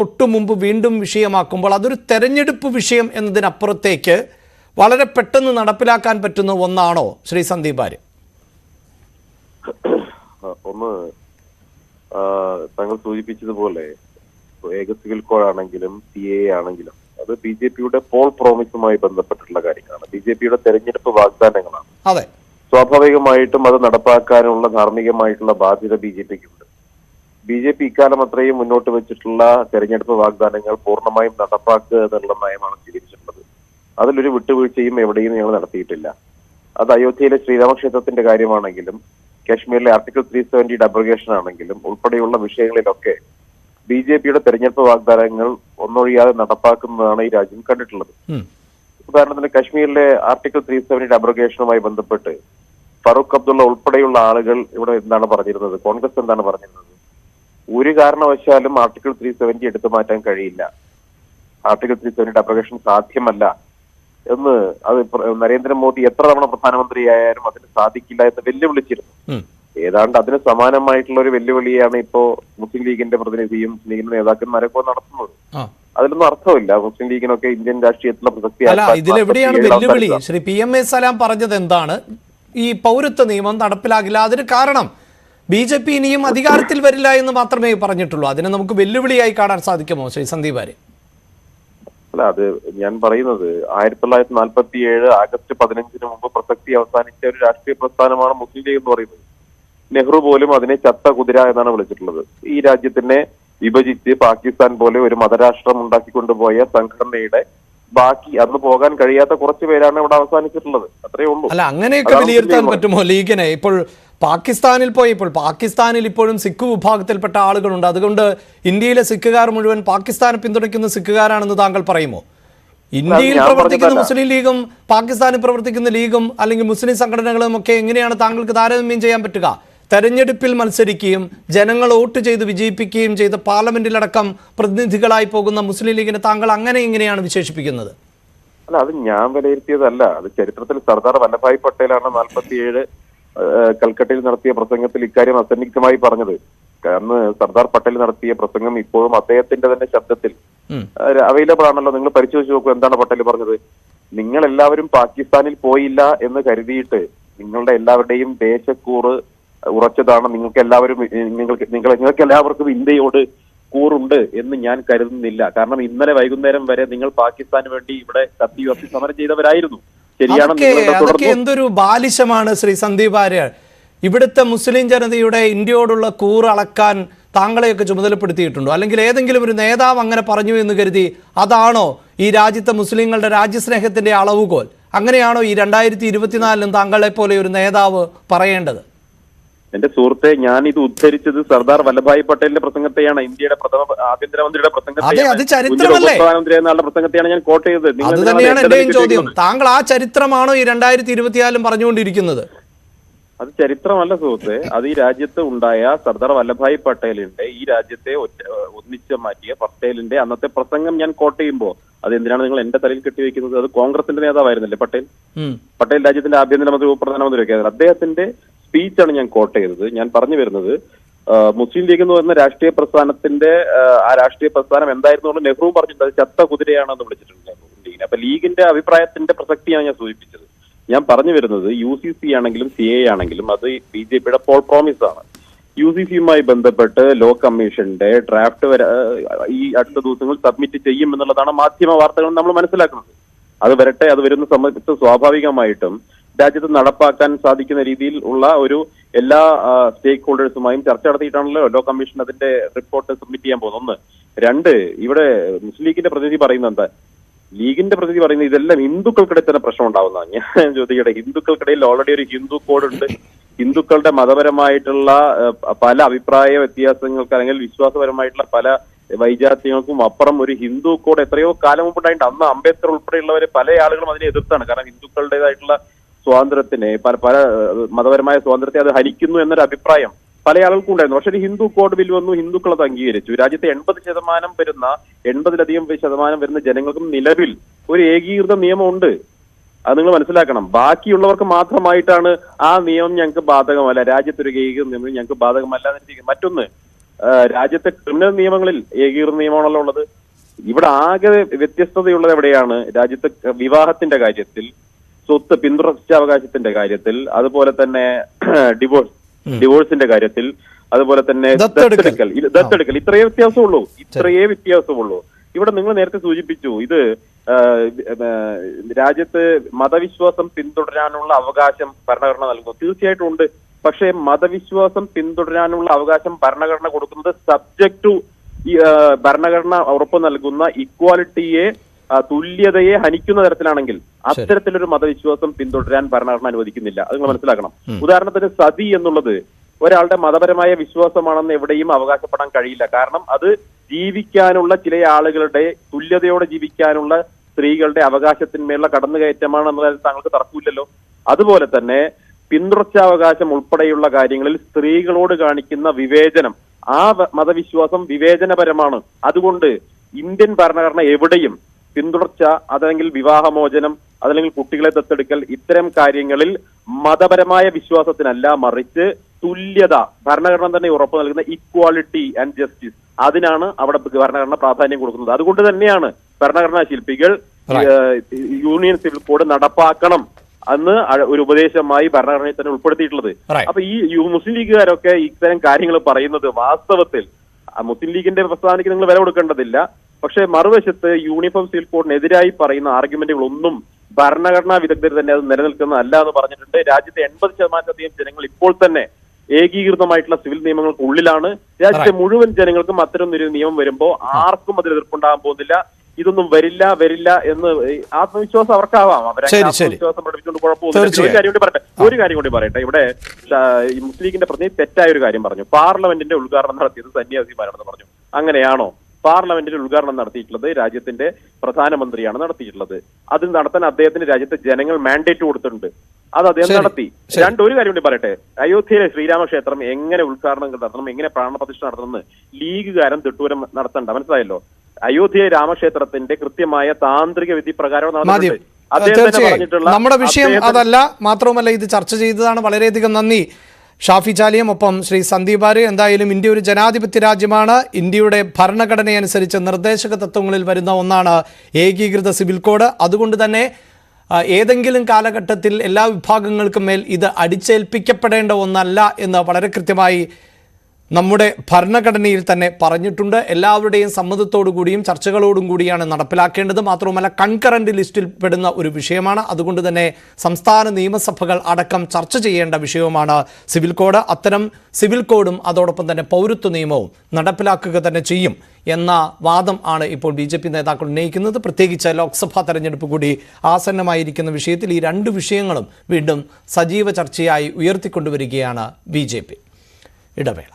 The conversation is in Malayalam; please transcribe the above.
തൊട്ടു മുമ്പ് വീണ്ടും വിഷയമാക്കുമ്പോൾ അതൊരു തെരഞ്ഞെടുപ്പ് വിഷയം എന്നതിനപ്പുറത്തേക്ക് വളരെ പെട്ടെന്ന് നടപ്പിലാക്കാൻ പറ്റുന്ന ഒന്നാണോ ശ്രീ സന്ദീപ് ആര്യ? ആ, ഒന്ന് താങ്കൾ സൂചിപ്പിച്ചതുപോലെ ഏക സിവിൽ കോഡ് ആണെങ്കിലും സി എ ആണെങ്കിലും അത് ബി ജെ പിയുടെ പോൾ പ്രോമിസുമായി ബന്ധപ്പെട്ടിട്ടുള്ള കാര്യങ്ങളാണ്. ബി ജെ പിയുടെ തെരഞ്ഞെടുപ്പ് വാഗ്ദാനങ്ങളാണ്. അതെ. സ്വാഭാവികമായിട്ടും അത് നടപ്പാക്കാനുള്ള ധാർമ്മികമായിട്ടുള്ള ബാധ്യത ബി ജെ പിക്ക് ബി ജെ പി ഇക്കാലം അത്രയും മുന്നോട്ട് വെച്ചിട്ടുള്ള തെരഞ്ഞെടുപ്പ് വാഗ്ദാനങ്ങൾ പൂർണമായും നടപ്പാക്കുക എന്നുള്ള നയമാണ് സ്വീകരിച്ചിട്ടുള്ളത്. അതിലൊരു വിട്ടുവീഴ്ചയും എവിടെയും ഞങ്ങൾ നടത്തിയിട്ടില്ല. അത് അയോധ്യയിലെ ശ്രീരാമക്ഷേത്രത്തിന്റെ കാര്യമാണെങ്കിലും കാശ്മീരിലെ ആർട്ടിക്കിൾ ത്രീ സെവന്റി ഡബ്രഗേഷൻ ആണെങ്കിലും ഉൾപ്പെടെയുള്ള വിഷയങ്ങളിലൊക്കെ ബി ജെ പിയുടെ തെരഞ്ഞെടുപ്പ് വാഗ്ദാനങ്ങൾ ഒന്നൊഴിയാതെ നടപ്പാക്കുന്നതാണ് ഈ രാജ്യം കണ്ടിട്ടുള്ളത്. ഉദാഹരണത്തിന് കാശ്മീരിലെ ആർട്ടിക്കിൾ ത്രീ സെവന്റി അബ്രഗേഷനുമായി ബന്ധപ്പെട്ട് ഫറൂഖ് അബ്ദുള്ള ഉൾപ്പെടെയുള്ള ആളുകൾ ഇവിടെ എന്താണ് പറഞ്ഞിരുന്നത്? കോൺഗ്രസ് എന്താണ് പറഞ്ഞിരുന്നത്? ഒരു കാരണവശാലും ആർട്ടിക്കിൾ ത്രീ സെവന്റി എടുത്തു മാറ്റാൻ കഴിയില്ല. ആർട്ടിക്കിൾ ത്രീ സെവന്റിയുടെ അപ്രകേഷൻ സാധ്യമല്ല എന്ന് അത് നരേന്ദ്രമോദി എത്ര തവണ പ്രധാനമന്ത്രിയായാലും അതിന് സാധിക്കില്ല എന്ന് വെല്ലുവിളിച്ചിരുന്നു. ഏതാണ്ട് അതിന് സമാനമായിട്ടുള്ള ഒരു വെല്ലുവിളിയാണ് ഇപ്പോ മുസ്ലിം ലീഗിന്റെ പ്രതിനിധിയും മുസ്ലിം ലീഗിന്റെ നേതാക്കന്മാരൊക്കെ നടത്തുന്നത്. അതിലൊന്നും അർത്ഥമില്ല. മുസ്ലിം ലീഗിനൊക്കെ ഇന്ത്യൻ രാഷ്ട്രീയത്തിലെ പ്രസക്തി ഇതിലെവിടെയാണ് വെല്ലുവിളി? Shri P M A Salam പറഞ്ഞത് എന്താണ്? ഈ പൗരത്വ നിയമം നടപ്പിലാകില്ല. അതിന് കാരണം ബി ജെ പി ഇനിയും അധികാരത്തിൽ വരില്ല എന്ന് മാത്രമേ പറഞ്ഞിട്ടുള്ളൂ. അതിനെ നമുക്ക് വെല്ലുവിളിയായി കാണാൻ സാധിക്കുമോ? ശ്രീ സന്ദീപ് ആര്യ അല്ല അത് ഞാൻ പറയുന്നത് ആയിരത്തി തൊള്ളായിരത്തി നാൽപ്പത്തി ഏഴ് ആഗസ്റ്റ് പതിനഞ്ചിന് മുമ്പ് പ്രസക്തി അവസാനിച്ച ഒരു രാഷ്ട്രീയ പ്രസ്ഥാനമാണ് മുസ്ലിം ലീഗ് എന്ന് പറയുന്നത്. നെഹ്റു പോലും അതിനെ ചത്ത കുതിര എന്നാണ് വിളിച്ചിട്ടുള്ളത്. ഈ രാജ്യത്തിനെ വിഭജിച്ച് പാകിസ്ഥാൻ പോലെ ഒരു മതരാഷ്ട്രം ഉണ്ടാക്കിക്കൊണ്ടുപോയ സംഘടനയുടെ ബാക്കി അന്ന് പോകാൻ കഴിയാത്ത കുറച്ച് പേരാണ് ഇവിടെ അവസാനിച്ചിട്ടുള്ളത്. അത്രേ ഉള്ളൂ. അല്ല അങ്ങനെയൊക്കെ വിലയിരുത്താൻ പറ്റുമോ ലീഗിനെ? ഇപ്പോൾ പാകിസ്ഥാനിൽ പോയപ്പോൾ പാകിസ്ഥാനിൽ ഇപ്പോഴും സിഖ് വിഭാഗത്തിൽപ്പെട്ട ആളുകളുണ്ട്. അതുകൊണ്ട് ഇന്ത്യയിലെ സിഖുകാർ മുഴുവൻ പാകിസ്ഥാനെ പിന്തുണയ്ക്കുന്ന സിഖുകാരാണെന്ന് താങ്കൾ പറയുമോ? ഇന്ത്യയിൽ പ്രവർത്തിക്കുന്ന മുസ്ലിം ലീഗും പാകിസ്ഥാനിൽ പ്രവർത്തിക്കുന്ന ലീഗും അല്ലെങ്കിൽ മുസ്ലിം സംഘടനകളും ഒക്കെ എങ്ങനെയാണ് താങ്കൾക്ക് താരതമ്യം ചെയ്യാൻ പറ്റുക? തെരഞ്ഞെടുപ്പിൽ മത്സരിക്കുകയും ജനങ്ങൾ വോട്ട് ചെയ്ത് വിജയിപ്പിക്കുകയും ചെയ്ത് പാർലമെന്റിലടക്കം പ്രതിനിധികളായി പോകുന്ന മുസ്ലിം ലീഗിനെ താങ്കൾ അങ്ങനെ എങ്ങനെയാണ് വിശേഷിപ്പിക്കുന്നത്? അല്ല അത് ഞാൻ വിലയിരുത്തിയതല്ല. അത് ചരിത്രത്തിൽ സർദാർ വല്ലഭായ് പട്ടേലാണ് നാൽപ്പത്തിയേഴ് കൽക്കട്ടയിൽ നടത്തിയ പ്രസംഗത്തിൽ ഇക്കാര്യം അസന്നിഗ്ധമായി പറഞ്ഞത്. അന്ന് സർദാർ പട്ടേൽ നടത്തിയ പ്രസംഗം ഇപ്പോഴും അദ്ദേഹത്തിന്റെ തന്നെ ശബ്ദത്തിൽ അവൈലബിൾ ആണല്ലോ. നിങ്ങൾ പരിശോധിച്ച് നോക്കൂ എന്താണ് പട്ടേൽ പറഞ്ഞത്. നിങ്ങൾ എല്ലാവരും പാകിസ്ഥാനിൽ പോയില്ല എന്ന് കരുതിയിട്ട് നിങ്ങളുടെ എല്ലാവരുടെയും ദേശക്കൂറ് ഉറച്ചതാണ്. നിങ്ങൾക്ക് എല്ലാവരും നിങ്ങൾക്ക് നിങ്ങൾ നിങ്ങൾക്ക് എല്ലാവർക്കും ഇന്ത്യയോട് കൂറുണ്ട് എന്ന് ഞാൻ കരുതുന്നില്ല. കാരണം ഇന്നലെ വൈകുന്നേരം വരെ നിങ്ങൾ പാകിസ്ഥാന് വേണ്ടി ഇവിടെ കത്തി ഉയർത്തി സമരം ചെയ്തവരായിരുന്നു. ശരിയാണ് എന്തൊരു ബാലിശമാണ് ശ്രീ സന്ദീപ് ആര്യ ഇവിടുത്തെ മുസ്ലിം ജനതയുടെ ഇന്ത്യയോടുള്ള കൂറ് അളക്കാൻ താങ്കളെയൊക്കെ ചുമതലപ്പെടുത്തിയിട്ടുണ്ടോ? അല്ലെങ്കിൽ ഏതെങ്കിലും ഒരു നേതാവ് അങ്ങനെ പറഞ്ഞു എന്ന് കരുതി അതാണോ ഈ രാജ്യത്തെ മുസ്ലിങ്ങളുടെ രാജ്യസ്നേഹത്തിന്റെ അളവുകോൽ? അങ്ങനെയാണോ ഈ രണ്ടായിരത്തി ഇരുപത്തിനാലിലും താങ്കളെ പോലെ ഒരു നേതാവ് പറയേണ്ടത്? എന്റെ സുഹൃത്തെ ഞാൻ ഇത് ഉദ്ധരിച്ചത് സർദാർ വല്ലഭായ് പട്ടേലിന്റെ പ്രസംഗത്തെയാണ് ഇന്ത്യയുടെ പ്രഥമ ആഭ്യന്തരമന്ത്രിയുടെ പ്രസംഗത്തെ അത് ചരിത്രമല്ലേ? പ്രധാനമന്ത്രി എന്ന പ്രസംഗത്തെയാണ് ഞാൻ കോട്ട് ചെയ്തത്. നിങ്ങൾ അത് തന്നെയാണ് എന്റെയും ചോദ്യം. താങ്കൾ ആ ചരിത്രമാണോ ഈ രണ്ടായിരത്തി ഇരുപത്തിയാലും പറഞ്ഞുകൊണ്ടിരിക്കുന്നത്? അത് ചരിത്രമല്ല സുഹൃത്തെ. അത് ഈ രാജ്യത്ത് ഉണ്ടായ സർദാർ വല്ലഭായ് പട്ടേലിന്റെ ഈ രാജ്യത്തെ ഒന്നിച്ച് മാറ്റിയ പട്ടേലിന്റെ അന്നത്തെ പ്രസംഗം ഞാൻ കോട്ട് ചെയ്യുമ്പോൾ അത് എന്തിനാണ് നിങ്ങൾ എന്റെ തലയിൽ കെട്ടിവെക്കുന്നത് അത് കോൺഗ്രസിന്റെ നേതാവായിരുന്നല്ലേ പട്ടേൽ? പട്ടേൽ രാജ്യത്തിന്റെ ആഭ്യന്തരമന്ത്രി ഉപപ്രധാനമന്ത്രി ഒക്കെ ആയിരുന്നു. അദ്ദേഹത്തിന്റെ സ്പീച്ചാണ് ഞാൻ കോട്ട് ചെയ്തത്. ഞാൻ പറഞ്ഞു വരുന്നത് മുസ്ലിം ലീഗ് എന്ന് പറയുന്ന രാഷ്ട്രീയ പ്രസ്ഥാനത്തിന്റെ ആ, ആ രാഷ്ട്രീയ പ്രസ്ഥാനം എന്തായിരുന്നു നെഹ്റു പറഞ്ഞിട്ടുണ്ട്. അത് ചത്ത കുതിരയാണെന്ന് വിളിച്ചിട്ടുണ്ട് മുസ്ലിം ലീഗിനെ. അപ്പൊ ലീഗിന്റെ അഭിപ്രായത്തിന്റെ പ്രസക്തിയാണ് ഞാൻ സൂചിപ്പിച്ചത്. ഞാൻ പറഞ്ഞു വരുന്നത് യു സി സി ആണെങ്കിലും സി എ ആണെങ്കിലും അത് ബി ജെ പിയുടെ പോൾ പ്രോമിസ് ആണ്. യു സി സിയുമായി ബന്ധപ്പെട്ട് ലോ കമ്മീഷന്റെ ഡ്രാഫ്റ്റ് വരെ ഈ അടുത്ത ദിവസങ്ങൾ സബ്മിറ്റ് ചെയ്യും എന്നുള്ളതാണ് മാധ്യമ വാർത്തകൾ നമ്മൾ മനസ്സിലാക്കുന്നത്. അത് വരട്ടെ അത് വരുന്ന സംബന്ധിച്ച് സ്വാഭാവികമായിട്ടും രാജ്യത്ത് നടപ്പാക്കാൻ സാധിക്കുന്ന രീതിയിൽ ഉള്ള ഒരു എല്ലാ സ്റ്റേക്ക് ഹോൾഡേഴ്സുമായും ചർച്ച നടത്തിയിട്ടാണല്ലോ ലോ കമ്മീഷൻ അതിന്റെ റിപ്പോർട്ട് സബ്മിറ്റ് ചെയ്യാൻ പോകുന്നത്. ഒന്ന്. രണ്ട് ഇവിടെ മുസ്ലിം ലീഗിന്റെ പ്രതിനിധി പറയുന്നത് എന്താ? ലീഗിന്റെ പ്രതിനിധി പറയുന്നത് ഇതെല്ലാം ഹിന്ദുക്കൾക്കിടയിൽ തന്നെ പ്രശ്നം ഉണ്ടാവുന്നതാണ് ഞാൻ ചോദിക്കട്ടെ ഹിന്ദുക്കൾക്കിടയിൽ ഓൾറെഡി ഒരു ഹിന്ദു കോഡ് ഉണ്ട്. ഹിന്ദുക്കളുടെ മതപരമായിട്ടുള്ള പല അഭിപ്രായ വ്യത്യാസങ്ങൾക്ക് അല്ലെങ്കിൽ വിശ്വാസപരമായിട്ടുള്ള പല വൈജാത്യങ്ങൾക്കും അപ്പുറം ഒരു ഹിന്ദു കോഡ് എത്രയോ കാലം മുമ്പ് ഉണ്ടായിട്ടുണ്ട് അന്ന് അംബേദ്കർ ഉൾപ്പെടെയുള്ളവരെ പല ആളുകളും അതിനെ എതിർത്താണ്. കാരണം ഹിന്ദുക്കളുടേതായിട്ടുള്ള സ്വാതന്ത്ര്യത്തിനെ പല പല മതപരമായ സ്വാതന്ത്ര്യത്തെ അത് ഹരിക്കുന്നു എന്നൊരു അഭിപ്രായം പല ആളുകൾക്കും ഉണ്ടായിരുന്നു. പക്ഷേ ഒരു ഹിന്ദു കോഡ് ബിൽ വന്നു ഹിന്ദുക്കൾ അത് അംഗീകരിച്ചു. രാജ്യത്തെ എൺപത് ശതമാനം വരുന്ന എൺപതിലധികം ശതമാനം വരുന്ന ജനങ്ങൾക്കും നിലവിൽ ഒരു ഏകീകൃത നിയമമുണ്ട്. അത് നിങ്ങൾ മനസ്സിലാക്കണം. ബാക്കിയുള്ളവർക്ക് മാത്രമായിട്ടാണ് ആ നിയമം ഞങ്ങൾക്ക് ബാധകമല്ല. രാജ്യത്തൊരു ഏകീകൃത നിയമം ഞങ്ങൾക്ക് ബാധകമല്ല മറ്റൊന്ന് രാജ്യത്തെ ക്രിമിനൽ നിയമങ്ങളിൽ ഏകീകൃത നിയമമാണല്ലോ ഉള്ളത്. ഇവിടെ ആകെ വ്യത്യസ്തതയുള്ളത് എവിടെയാണ്? രാജ്യത്തെ വിവാഹത്തിന്റെ കാര്യത്തിൽ സ്വത്ത് പിന്തുടർച്ചാവകാശത്തിന്റെ കാര്യത്തിൽ അതുപോലെ തന്നെ ഡിവോഴ്സ് ഡിവോഴ്സിന്റെ കാര്യത്തിൽ അതുപോലെ തന്നെ ദത്തെടുക്കൽ. ദത്തെടുക്കൽ. ഇത്രയേ വ്യത്യാസമുള്ളൂ. ഇത്രയേ വ്യത്യാസമുള്ളൂ. ഇവിടെ നിങ്ങൾ നേരത്തെ സൂചിപ്പിച്ചു ഇത് രാജ്യത്ത് മതവിശ്വാസം പിന്തുടരാനുള്ള അവകാശം ഭരണഘടന നൽകുന്നു. തീർച്ചയായിട്ടും ഉണ്ട്. പക്ഷേ മതവിശ്വാസം പിന്തുടരാനുള്ള അവകാശം ഭരണഘടന കൊടുക്കുന്നത് സബ്ജക്ട് ടു ഭരണഘടന ഉറപ്പ് നൽകുന്ന ഇക്വാലിറ്റിയെ തുല്യതയെ ഹനിക്കുന്ന തരത്തിലാണെങ്കിൽ അത്തരത്തിലൊരു മതവിശ്വാസം പിന്തുടരാൻ ഭരണഘടന അനുവദിക്കുന്നില്ല. അത് നിങ്ങൾ മനസ്സിലാക്കണം. ഉദാഹരണത്തിന് സതി എന്നുള്ളത് ഒരാളുടെ മതപരമായ വിശ്വാസമാണെന്ന് എവിടെയും അവകാശപ്പെടാൻ കഴിയില്ല. കാരണം അത് ജീവിക്കാനുള്ള ചില ആളുകളുടെ തുല്യതയോടെ ജീവിക്കാനുള്ള സ്ത്രീകളുടെ അവകാശത്തിന്മേലുള്ള കടന്നുകയറ്റമാണ് എന്നതിൽ താങ്കൾക്ക് തർക്കമില്ലല്ലോ. അതുപോലെ തന്നെ പിന്തുടർച്ചാവകാശം ഉൾപ്പെടെയുള്ള കാര്യങ്ങളിൽ സ്ത്രീകളോട് കാണിക്കുന്ന വിവേചനം ആ മതവിശ്വാസം വിവേചനപരമാണ്. അതുകൊണ്ട് ഇന്ത്യൻ ഭരണഘടന എവിടെയും പിന്തുടർച്ച അതല്ലെങ്കിൽ വിവാഹമോചനം അതല്ലെങ്കിൽ കുട്ടികളെ ദത്തെടുക്കൽ ഇത്തരം കാര്യങ്ങളിൽ മതപരമായ വിശ്വാസത്തിനല്ല മറിച്ച് തുല്യത ഭരണഘടന തന്നെ ഉറപ്പു നൽകുന്ന ഇക്വാളിറ്റി ആൻഡ് ജസ്റ്റിസ് അതിനാണ് അവിടെ ഭരണഘടന പ്രാധാന്യം കൊടുക്കുന്നത്. അതുകൊണ്ട് തന്നെയാണ് ഭരണഘടനാ ശില്പികൾ യൂണിയൻ സിവിൽ കോഡ് നടപ്പാക്കണം അന്ന് ഒരു ഉപദേശമായി ഭരണഘടനയിൽ തന്നെ ഉൾപ്പെടുത്തിയിട്ടുള്ളത്. അപ്പൊ ഈ മുസ്ലിം ലീഗുകാരൊക്കെ ഇത്തരം കാര്യങ്ങൾ പറയുന്നത് വാസ്തവത്തിൽ മുസ്ലിം ലീഗിന്റെ പ്രസ്ഥാനത്തിന് നിങ്ങൾ വില കൊടുക്കേണ്ടതില്ല. പക്ഷേ മറുവശത്ത് യൂണിഫോം സിവിൽ കോഡിനെതിരായി പറയുന്ന ആർഗ്യുമെന്റുകൾ ഒന്നും ഭരണഘടനാ വിദഗ്ധർ തന്നെ അത് നിലനിൽക്കുന്നതല്ല എന്ന് പറഞ്ഞിട്ടുണ്ട്. രാജ്യത്തെ എൺപത് ശതമാനത്തിലധികം ജനങ്ങൾ ഇപ്പോൾ തന്നെ ഏകീകൃതമായിട്ടുള്ള സിവിൽ നിയമങ്ങൾക്ക് ഉള്ളിലാണ്. രാജ്യത്തെ മുഴുവൻ ജനങ്ങൾക്കും അത്തരം ഒരു നിയമം വരുമ്പോൾ ആർക്കും അതിൽ എതിർപ്പുണ്ടാകാൻ പോകുന്നില്ല. ഇതൊന്നും വരില്ല വരില്ല എന്ന് ആത്മവിശ്വാസം അവർക്കാവാം. അവരെ. ആത്മവിശ്വാസം പഠിപ്പിച്ചുകൊണ്ട് കുഴപ്പമൊന്നുമില്ല. ഒരു. കാര്യം കൂടി പറയട്ടെ. ഒരു കാര്യം കൂടി പറയട്ടെ. ഇവിടെ മുസ്ലിം ലീഗിന്റെ പ്രതിനിധി തെറ്റായ ഒരു കാര്യം പറഞ്ഞു. പാർലമെന്റിന്റെ ഉദ്ഘാടനം നടത്തിയത് സന്യാസിമാരാണെന്ന് പറഞ്ഞു. അങ്ങനെയാണോ? പാർലമെന്റിന്റെ ഉദ്ഘാടനം നടത്തിയിട്ടുള്ളത് രാജ്യത്തിന്റെ പ്രധാനമന്ത്രിയാണ് നടത്തിയിട്ടുള്ളത്. അത് നടത്താൻ അദ്ദേഹത്തിന് രാജ്യത്തെ ജനങ്ങൾ മാൻഡേറ്റ് കൊടുത്തിട്ടുണ്ട്. അത് അദ്ദേഹം നടത്തി. രണ്ടൊരു രണ്ട് ഒരു കാര്യം കൂടി പറയട്ടെ. അയോധ്യയിലെ ശ്രീരാമക്ഷേത്രം എങ്ങനെ ഉദ്ഘാടനം നടത്തണം എങ്ങനെ പ്രാണപ്രതിഷ്ഠ നടത്തണമെന്ന് ലീഗുകാരൻ തിട്ടൂരം നടത്തണ്ട. മനസ്സിലായല്ലോ? അയോധ്യ രാമക്ഷേത്രത്തിന്റെ കൃത്യമായ താന്ത്രിക വിധി പ്രകാരം നടന്നിട്ടുണ്ട്. നമ്മുടെ വിഷയം അതല്ല. മാത്രവുമല്ല ഇത് ചർച്ച ചെയ്തതാണ്. വളരെയധികം നന്ദി. ഷാഫി ചാലിയും ഒപ്പം ശ്രീ സന്ദീപ് ആര് എന്തായാലും ഇന്ത്യ ഒരു ജനാധിപത്യ രാജ്യമാണ്. ഇന്ത്യയുടെ ഭരണഘടനയനുസരിച്ച് നിർദ്ദേശക തത്വങ്ങളിൽ വരുന്ന ഒന്നാണ് ഏകീകൃത സിവിൽ കോഡ്. അതുകൊണ്ട് തന്നെ ഏതെങ്കിലും കാലഘട്ടത്തിൽ എല്ലാ വിഭാഗങ്ങൾക്കും മേൽ ഇത് അടിച്ചേൽപ്പിക്കപ്പെടേണ്ട ഒന്നല്ല എന്ന് വളരെ കൃത്യമായി നമ്മുടെ ഭരണഘടനയിൽ തന്നെ പറഞ്ഞിട്ടുണ്ട്. എല്ലാവരുടെയും സമ്മതത്തോടു കൂടിയും ചർച്ചകളോടും കൂടിയാണ് നടപ്പിലാക്കേണ്ടത്. മാത്രവുമല്ല കൺകറന്റ് ലിസ്റ്റിൽ പെടുന്ന ഒരു വിഷയമാണ്. അതുകൊണ്ട് തന്നെ സംസ്ഥാന നിയമസഭകൾ അടക്കം ചർച്ച ചെയ്യേണ്ട വിഷയവുമാണ് സിവിൽ കോഡ്. അത്തരം സിവിൽ കോഡും അതോടൊപ്പം തന്നെ പൗരത്വ നിയമവും നടപ്പിലാക്കുക തന്നെ ചെയ്യും എന്ന വാദം ആണ് ഇപ്പോൾ ബി ജെ പി നേതാക്കൾ ഉന്നയിക്കുന്നത്. പ്രത്യേകിച്ച് ലോക്സഭാ തെരഞ്ഞെടുപ്പ് കൂടി ആസന്നമായിരിക്കുന്ന വിഷയത്തിൽ ഈ രണ്ട് വിഷയങ്ങളും വീണ്ടും സജീവ ചർച്ചയായി ഉയർത്തിക്കൊണ്ടുവരികയാണ് ബി ഇടവേള.